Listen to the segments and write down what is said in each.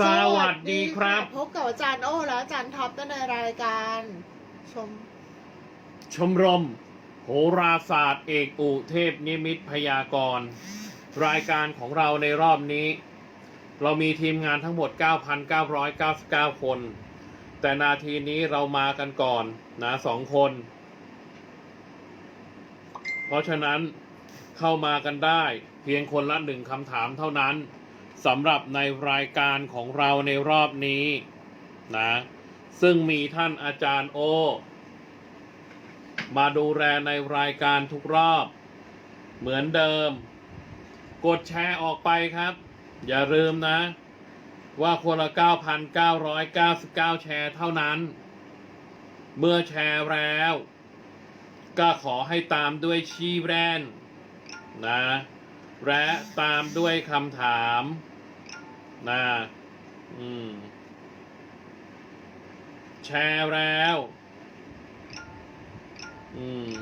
สวัสดีครับ พบกับอาจารย์โอ้และอาจารย์ท็อปในรายการ ชม ชมรม โหราศาสตร์เอกอุเทพนิมิตพยากรณ์ รายการของเราในรอบนี้ เรามีทีมงานทั้งหมด 9,999 คน แต่นาทีนี้เรามากันก่อนนะสองคน เพราะฉะนั้นเข้ามากันได้ เพียงคนละหนึ่งคำถามเท่านั้น สำหรับในรายการของเราในรอบนี้นะซึ่งมีท่านอาจารย์โอ มาดูแลในรายการทุกรอบ เหมือนเดิม กดแชร์ออกไปครับ อย่าลืมนะ ว่าคนละ 9,999 แชร์เท่านั้น เมื่อแชร์แล้ว ก็ขอให้ตามด้วยชีแรนนะ และตามด้วยคำถามนะอืม แชร์แล้ว อืม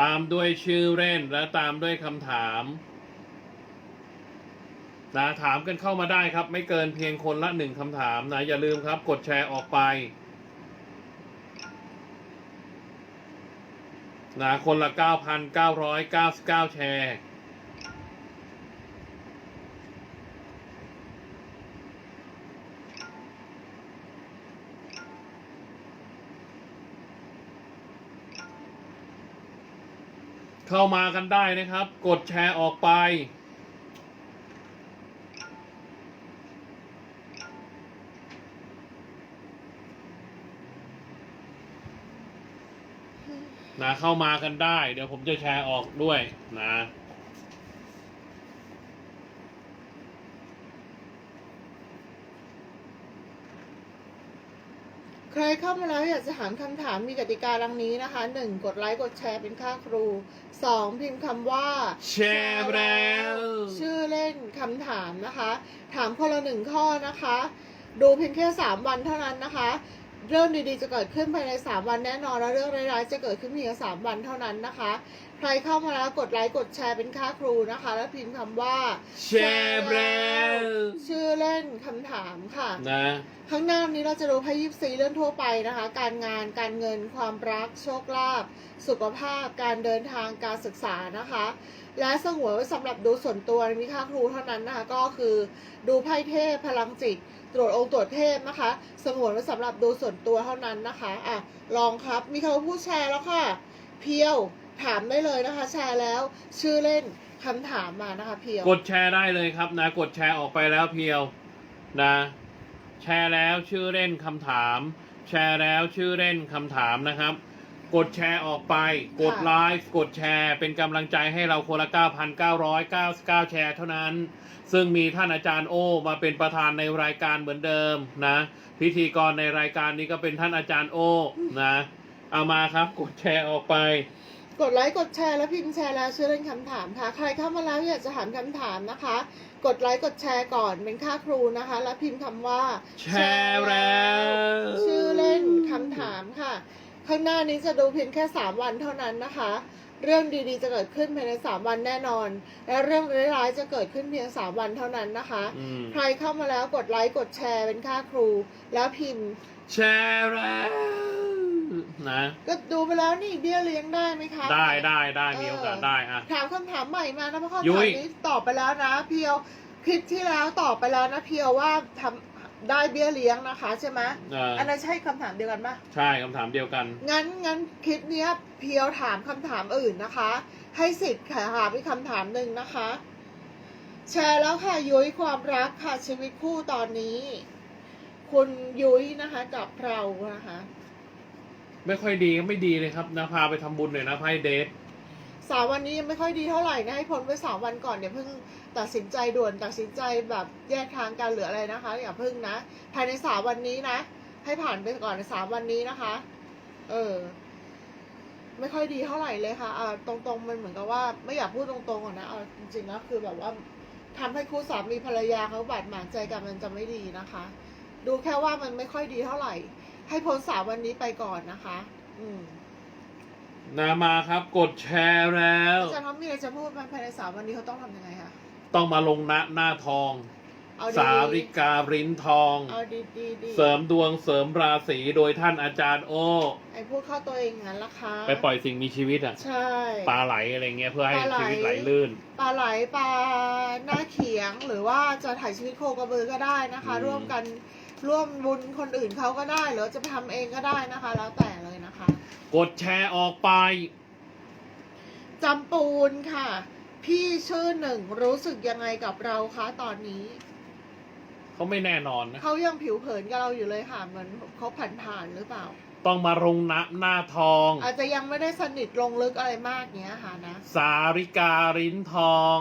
ตามด้วยชื่อเล่นและตามด้วยคำถามนะถามกันเข้ามาได้ครับ ไม่เกินเพียงคนละหนึ่งคำถามนะ อย่าลืมครับ กดแชร์ออกไป นะคนละ 9,999 แชร์ เข้ามากันได้นะครับ กดแชร์ออกไป นะเข้ามากันได้ เดี๋ยวผมจะแชร์ออกด้วยนะใครเข้ามาแล้วอยากจะถามคำถามมีกติกาดังนี้นะคะหนึ่งกดไลค์กดแชร์เป็นค่าครูสองพิมพ์คำว่า แชร์แล้ว ชื่อเล่นคำถามนะคะ ถามคนละหนึ่งข้อนะคะ ดูเพียงแค่ 3 วันเท่านั้นนะคะ เรื่องดีๆจะเกิดขึ้นภายใน 3 วันแน่นอน แล้วเรื่องร้ายๆจะเกิดขึ้นเพียง3วันเท่านั้นนะคะ ใครเข้ามาแล้วกดไลค์กดแชร์เป็นค่าครูนะคะ แล้วพิมพ์คำว่าแชร์แล้วชื่อเล่นคำถามค่ะ นะ ข้างหน้านี้เราจะดูไพ่ยิปซีเรื่องทั่วไปนะคะ การงานการเงินความรักโชคลาภสุขภาพการเดินทางการศึกษานะคะ และสงวนไว้สำหรับดูส่วนตัวมีค่าครูเท่านั้นนะคะก็คือ ดูไพ่เทพพลังจิต ตรวจองค์ตรวจเทพนะคะ สงวนไว้สำหรับดูส่วนตัวเท่านั้นนะคะอะลองครับมีคำว่าผู้แชร์แล้วค่ะ เพียวถามได้เลยนะคะ แชร์แล้วชื่อเล่นคำถามมานะคะ เพียวกดแชร์ได้เลยครับนะ กดแชร์ออกไปแล้วเพียวนะ แชร์แล้วชื่อเล่นคำถาม แชร์แล้วชื่อเล่นคำถามนะครับ กดแชร์ออกไป กดค่ะไลฟ์กดแชร์ เป็นกำลังใจให้เราคนละ 9,999 แชร์เท่านั้น ซึ่งมีท่านอาจารย์โอมาเป็นประธานในรายการเหมือนเดิมนะ พิธีกรในรายการนี้ก็เป็นท่านอาจารย์โอนะ เอามาครับกดแชร์ออกไป กดไลค์กดแชร์แล้วพิมพ์แชร์แล้วชื่อเล่นคำถามค่ะ ใครเข้ามาแล้วอยากจะถามคำถามนะคะ กดไลค์กดแชร์ก่อนเป็นค่าครูนะคะ แล้วพิมพ์คำว่า แชร์แล้ว ชื่อเล่นคำถามค่ะ ข้างหน้านี้จะดูเพียงแค่ 3 วันเท่านั้นนะคะ เรื่องดีๆจะเกิดขึ้นภายใน 3 วันแน่นอน และเรื่องร้ายๆจะเกิดขึ้นเพียง 3 วันเท่านั้นนะคะ อืม ใครเข้ามาแล้วกดไลค์กดแชร์เป็นค่าครู แล้วพิมพ์ แชร์แล้วนะก็ดูไปแล้วนี่เบี้ยเลี้ยงได้ไหมคะ ได้ได้ได้มีโอกาสได้อะถามคำถามใหม่มานะเพราะคำยุ้ถามย นี้ตอบไปแล้วนะเพียวคลิปที่แล้วตอบไปแล้วนะเพียวว่าทำ ได้เบี้ยเลี้ยงนะคะใช่ไหมเอออันนั้นใช่คำถามเดียวกันปะใช่คำถามเดียวกัน งั้นงั้นคลิปเนี้ยเพียวถามคำถามอื่นนะคะ ให้สิทธิ์ค่ะหาเป็นคำถามหนึ่งนะคะ แชร์แล้วค่ะยุ้ยความรักค่ะชีวิตคู่ตอนนี้ คุณยุ้ยนะคะกับเรานะคะ ไม่ค่อยดีก็ไม่ดีเลยครับนะพาไปทำบุญหน่อยนะไพ่เดท สามวันนี้ยังไม่ค่อยดีเท่าไหร่นะให้พ้นไปสามวันก่อนอย่าเพิ่งตัดสินใจด่วนตัดสินใจแบบแยกทางกันหรืออะไรนะคะ อย่าเพิ่งนะ ภายในสามวันนี้นะ ให้ผ่านไปก่อนในสามวันนี้นะคะ เออ ไม่ค่อยดีเท่าไหร่เลยค่ะอ่าตรงๆมันเหมือนกับว่า ไม่อยากพูดตรงๆอะนะเอาจริงๆแล้วคือแบบว่าทำให้คู่สามีภรรยาเขาบาดหมางใจกันมันจะไม่ดีนะคะ ดูแค่ว่ามันไม่ค่อยดีเท่าไหร่ ให้พ้นสามวันนี้ไปก่อนนะคะ อืม นะมาครับกดแชร์แล้ว อาจารย์ท็อปมีอะไรจะพูดไหมภายในสามวันนี้เขาต้องทำยังไงคะต้องมาลงณหน้าทอง เอาดีสาริการินทอง เอาดีดีดีเสริมดวงเสริมราศีโดยท่านอาจารย์โอ ไอ้พูดเข้าตัวเองงั้นละคะไปปล่อยสิ่งมีชีวิตอะใช่ ปลาไหลอะไรเงี้ยเพื่อให้ปลาไหล ชีวิตไหลลื่น ปลาไหลปลาหน้าเขียงหรือว่าจะถ่ายชีวิตโคกระบือก็ได้นะคะ อืม ร่วมกันร่วมบุญคนอื่นเขาก็ได้ หรือจะไปทำเองก็ได้นะคะ แล้วแต่เลยนะคะ กดแชร์ออกไป จำปูนค่ะ พี่ชื่อหนึ่งรู้สึกยังไงกับเราคะตอนนี้ เขาไม่แน่นอนนะ เขายังผิวเผินกับเราอยู่เลยค่ะเหมือนเขาผ่านผ่านๆหรือเปล่า ต้องมาลงณหน้าทอง อาจจะยังไม่ได้สนิทลงลึกอะไรมากเนี้ยค่ะนะ สาริการินทอง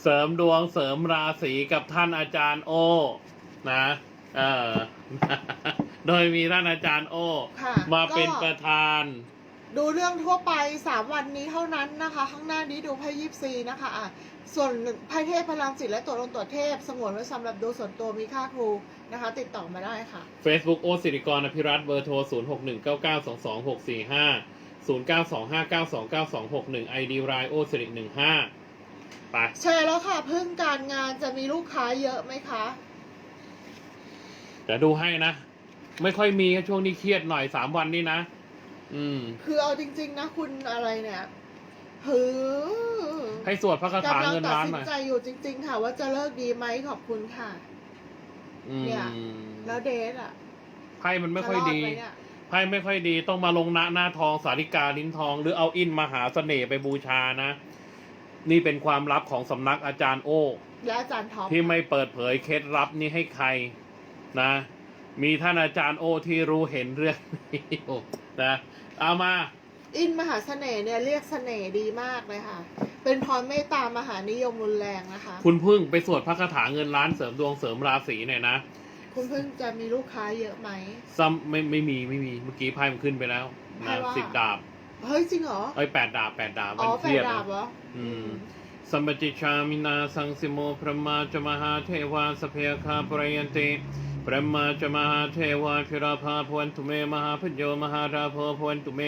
เสริมดวงเสริมราศีกับท่านอาจารย์โอ นะ เออ โดยมีท่านอาจารย์โอ ค่ะมาเป็นก็ ประธาน ดูเรื่องทั่วไปสามวันนี้เท่านั้นนะคะ ข้างหน้านี้ดูไพ่ยิปซีนะคะอะส่วนไพ่เทพพลังจิตและตัวลงตัวเทพ สงวนไว้สำหรับดูส่วนตัวมีค่าครูนะคะ ติดต่อมาได้ค่ะ Facebook โอสิริกรอภิรัตน์เบอร์โทร 0 6 1 9 9 2 2 6 4 5 0 9 2 5 9 2 9 2 6 1 ID รายโอสิริ15ไปใช่แล้วค่ะเพิ่งการงานจะมีลูกค้าเยอะไหมคะเดี๋ยวดูให้นะ ไม่ค่อยมีช่วงนี้เครียดหน่อยสามวันนี้นะ อืม คือเอาจริง ๆ นะ คุณอะไรเนี่ยหือให้สวดพระคาถากำลังเงินตัดล้านสิหนน่อยใจอยู่จริง ๆ ค่ะ ว่าจะเลิกดีไหมขอบคุณค่ะ อืมเนี่ย แล้วเดทอะไพ่มันไม่ค่อยดีจะรดไหมเนี่ยไพ่ไม่ค่อยดี ต้องมาลงหน้าหน้าทองสาริกาลิ้นทอง หรือเอาอินมหาเสน่ห์ไปบูชานะ นี่เป็นความลับของสำนักอาจารย์โอ้ และอาจารย์ท็อปที่ไม่เปิดเผยเคล็ดลับนี้ให้ใครนะ มีท่านอาจารย์โอที่รู้เห็นเรื่องนี้อยู่นะเอามา อินมหาเสน่ห์เนี่ยเรียกเสน่ห์ดีมากเลยค่ะ เป็นพรเมตตามหานิยมรุนแรงนะคะ คุณพึ่งไปสวดพระคาถาเงินล้านเสริมดวงเสริมราศีหน่อยนะ คุณเพิ่งจะมีลูกค้าเยอะไหมซัมไม่ไม่มีไม่มีเมื่อกี้ไพ่มันขึ้นไปแล้วไพ่นะว่าสิบดาบ เฮ้ยจริงเหรอเอ้ยแปดดาบแปดดาบอ๋มัอนเคแฟรีนยดดานะบเหรออืมสัมปติชามินาสังสิโมพระมาจมหาเทวาสเพคาปรยันติ พระมาจมหาเทวาพิราภาพวันตุเมมหาพโยมหาราโพพวันตุเม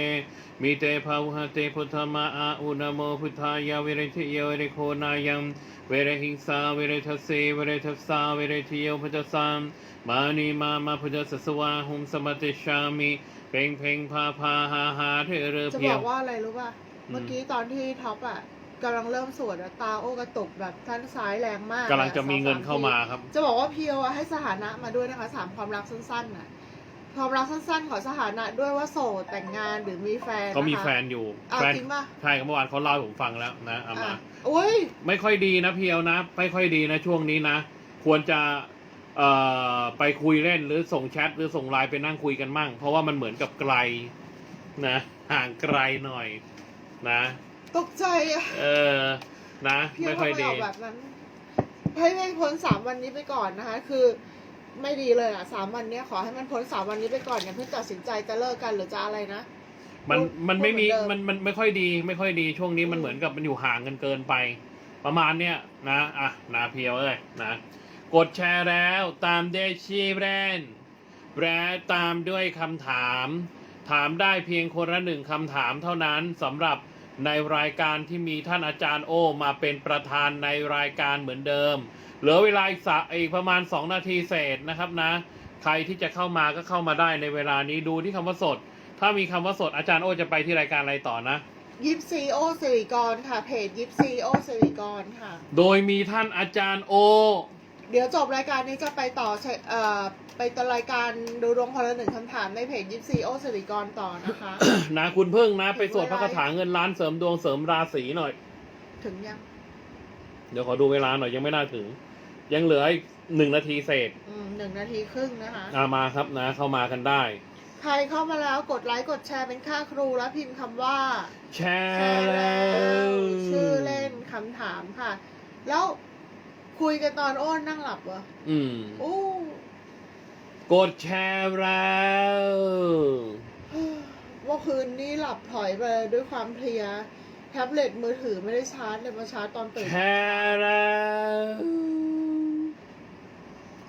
มีเตภาวุหเตพุทธมาอาอุนโมพุทธายาเวเรทิโยเวเรโคนายังเวเรหิงสาเวเรทัสเสเวเรทัสสาเวเรทิโยพุทธสามมานีมามาพุทธสสวาหุมสมติชามิเพ่งเพ่งพาพาหาหาเธอเรือจะเพีบยอวกว่าอะไรรู้ป่ะอืมเมื่อกี้ตอนที่ท็อปอะ กำลังเริ่มสวดอะตาโอ้กระตุกแบบท่านซ้ายแรงมากกำลังจะอมีเงินสอสเข้ามาครับ จะบอกว่าเพียวอะให้สถานะมาด้วยนะคะสามความรักสั้นๆน่ะความรักสั้นๆขอสถานะด้วยว่าโสดแต่งงานหรือมีแฟนนะคะเขามีแฟนอยู่อ้าวแฟนจริงป่ะใช่ครับเมื่อวานเขาเล่าให้ผมฟังแล้วนะเอามาอะอุ้ยไม่ค่อยดีนะเพียวนะ ไม่ค่อยดีนะช่วงนี้นะ ควรจะเอ่อไปคุยเล่นหรือส่งแชทหรือส่งไลน์ไปนั่งคุยกันมั่ง เพราะว่ามันเหมือนกับไกลนะ ห่างไกลหน่อยนะ ตกใจอะเออ นะ เพียวไม่ทำค่อยไมดีออกแบบนั้นให้ไม่พ้นสามวันนี้ไปก่อนนะคะ คือ ไม่ดีเลยอะสามวันเนี้ยขอให้มันพ้นสามวันนี้ไปก่อนอย่าเพิ่งตัดสินใจจะเลิกกันหรือจะอะไรนะ มันพูดมันไม่มีพูดเหมืมัอนนเดิม มันไม่ค่อยดี ไม่ค่อยดีช่วงนี้มันอืมเหมือนกับมันอยู่ห่างกันเกินไป ประมาณเนี้ยนะอะนาเพียวเอ้ยนะกดแชร์แล้วตามด้วยชื่อแบรนด์แบรนด์ตามด้วยคำถาม ถามได้เพียงคนละหนึ่งคำถามเท่านั้นสำหรับ ในรายการที่มีท่านอาจารย์โอ มาเป็นประธานในรายการเหมือนเดิม เหลือเวลาอีกสะอีกประมาณ 2 นาทีเศษนะครับนะ ใครที่จะเข้ามาก็เข้ามาได้ในเวลานี้ดูที่คำว่าสด ถ้ามีคำว่าสดอาจารย์โอจะไปที่รายการอะไรต่อนะยิปซีโอสิริกรค่ะเพจยิปซีโอสิริกรค่ะ โดยมีท่านอาจารย์โอ เดี๋ยวจบรายการนี้จะไปต่อใช่เอ่อไปต่อรายการดูดวงคนละหนึ่งคำถามในเพจยิปซีโอสิริกรต่อนะคะ นะคุณพึ่งนะ ไปสวดพระคาถาเงินล้านเสริมดวงเสริมราศีหน่อย ถึงยัง เดี๋ยวขอดูเวลาหน่อยยังไม่น่าถึง ยังเหลืออีกหนึ่งนาทีเศษอืมหนึ่งนาทีครึ่งนะคะ อามาครับนะ เข้ามากันได้ ใครเข้ามาแล้วกดไลค์กดแชร์เป็นค่าครูแล้วพิมพ์คำว่าแชแชร์ร์แล้แล้ววชื่อเล่นคำถามค่ะ แล้ว คุยกันตอนโอ้นนั่งหลับเหรออืมอู้กดแชร์แล้วเมื่อคืนนี้หลับถอยไปด้วยความเพลีย แท็บเล็ตมือถือไม่ได้ชาร์จเลยมาชาร์จตอนตื่นแชร์แล้ว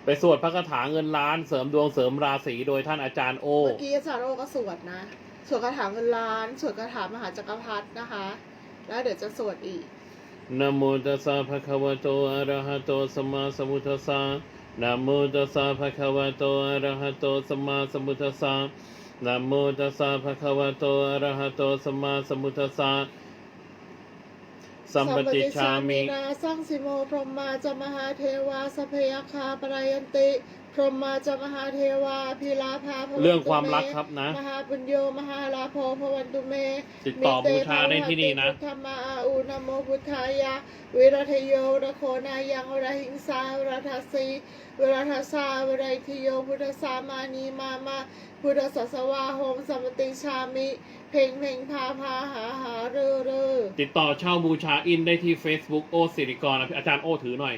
ไปสวดพระคาถาเงินล้านเสริมดวงเสริมราศีโดยท่านอาจารย์โอ เมื่อกี้อาจารย์โอก็สวดนะ สวดคาถาเงินล้าน สวดคาถามหาจักรพรรดินะคะ แล้วเดี๋ยวจะสวดอีก นะโมตัสสะภะคะวะโตอะระหะโตสัมมาสัมพุทธัสสะนะโมตัสสะภะคะวะโตอะระหะโตสัมมาสัมพุทธัสสะนะโมตัสสะภะคะวะโตอะระหะโตสัมมาสัมพุทธัสสะสัมปติชามินาสร้างสิโมพรหมาจามหาเทวาสัพยาคาปรายันติ พรหมาจามหาเทวาพิลาภาภวันตุเรื่องความรักครับนะมหาปุญโยมหาลาโภพวันตุเมติดต่อบูชาได้ที่นี่นะธรรมาอาอุนะโมพุทธายะวิรัทโยระโคนายังวรหิงสาวรทัสสีวรทัสสาวรทโยพุทธสามานีมามาพุทธสัสวาโหมสัมปติชามิ เพ่งเพ่งพาพาหาหาเรอเรอติดต่อเช่าบูชาอินได้ที่ Facebook โอสิริกรอาจารย์โอถือหน่อย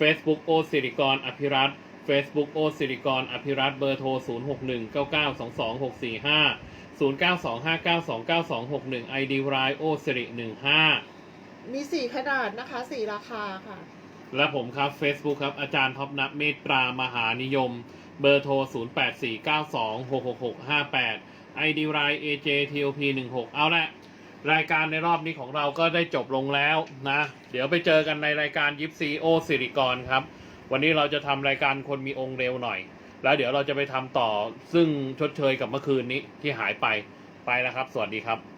Facebook โอสิริกรอภิรัตน์ Facebook โอสิริกร อภิรัตน์เบอร์โทร 0 6 1 9 9 2 2 6 4 5 0 9 2 5 9 2 9 2 6 1 ID รายโอสิริ15 มีสี่ขนาดนะคะ สี่ราคาค่ะ และผมครับ Facebook ครับ อาจารย์ท็อปนับเมตตรามหานิยม เบอร์โทร 0 8 4 9 2 6 6 6 5 8 ID ราย AJTOP 16 เอาละรายการในรอบนี้ของเราก็ได้จบลงแล้วนะ เดี๋ยวไปเจอกันในรายการยิปซีโอสิริกรครับ วันนี้เราจะทำรายการคนมีองค์เร็วหน่อย แล้วเดี๋ยวเราจะไปทำต่อซึ่งชดเชยกับเมื่อคืนนี้ที่หายไปไปแล้วครับ สวัสดีครับ